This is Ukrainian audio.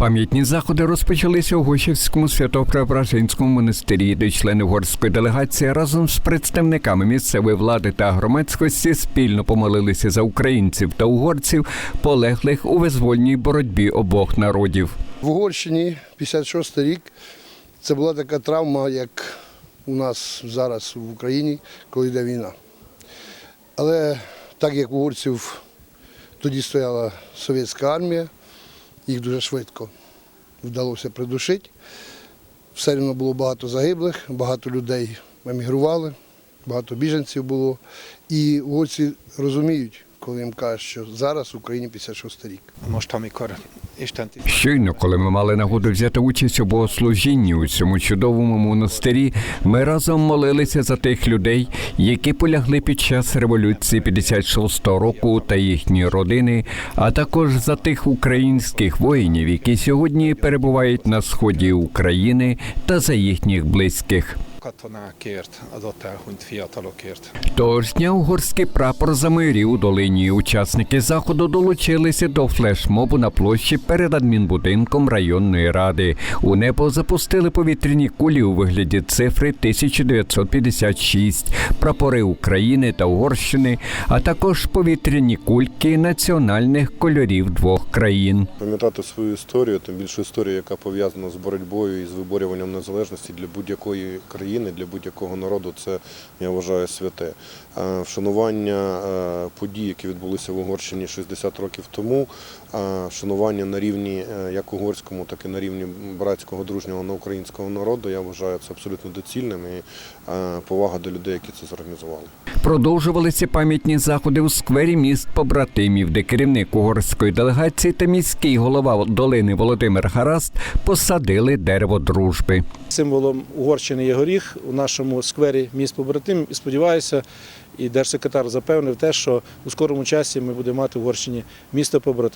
Пам'ятні заходи розпочалися у Гощівському свято-преображенському монастирі, де члени угорської делегації разом з представниками місцевої влади та громадськості спільно помолилися за українців та угорців, полеглих у визвольній боротьбі обох народів. В Угорщині 56 рік це була така травма, як у нас зараз в Україні, коли йде війна. Але так як угорців тоді стояла совєтська армія, їх дуже швидко вдалося придушити. Все одно було багато загиблих, багато людей емігрували, багато біженців було. І угорці розуміють, коли їм кажуть, що зараз в Україні 56 рік. Most, amikor Щойно, коли ми мали нагоду взяти участь у богослужінні у цьому чудовому монастирі, ми разом молилися за тих людей, які полягли під час революції 56-го року та їхні родини, а також за тих українських воїнів, які сьогодні перебувають на сході України та за їхніх близьких. Katonákért, az ott elhunyt fiatalokért. Того ж дня угорський прапор замирів у долині. Учасники заходу долучилися до флешмобу на площі перед адмінбудинком районної ради. У небо запустили повітряні кулі у вигляді цифри 1956, прапори України та Угорщини, а також повітряні кульки національних кольорів двох країн. Пам'ятати свою історію, тим більше історію, яка пов'язана з боротьбою і з виборюванням незалежності для будь-якої країни, для будь-якого народу, це я вважаю святе. Е, Вшанування е, подій, які відбулися в Угорщині 60 років тому, е, вшанування на рівні як угорському, так і на рівні братського дружнього на українського народу, я вважаю це абсолютно доцільним і повага до людей, які це зорганізували. Продовжувалися пам'ятні заходи у сквері міст побратимів, де керівник угорської делегації та міський голова долини Володимир Гараст посадили дерево дружби. Символом Угорщини є горіх у нашому сквері міст побратим. І сподіваюся, і держсекретар запевнив те, що у скорому часі ми будемо мати в Угорщині місто побратим.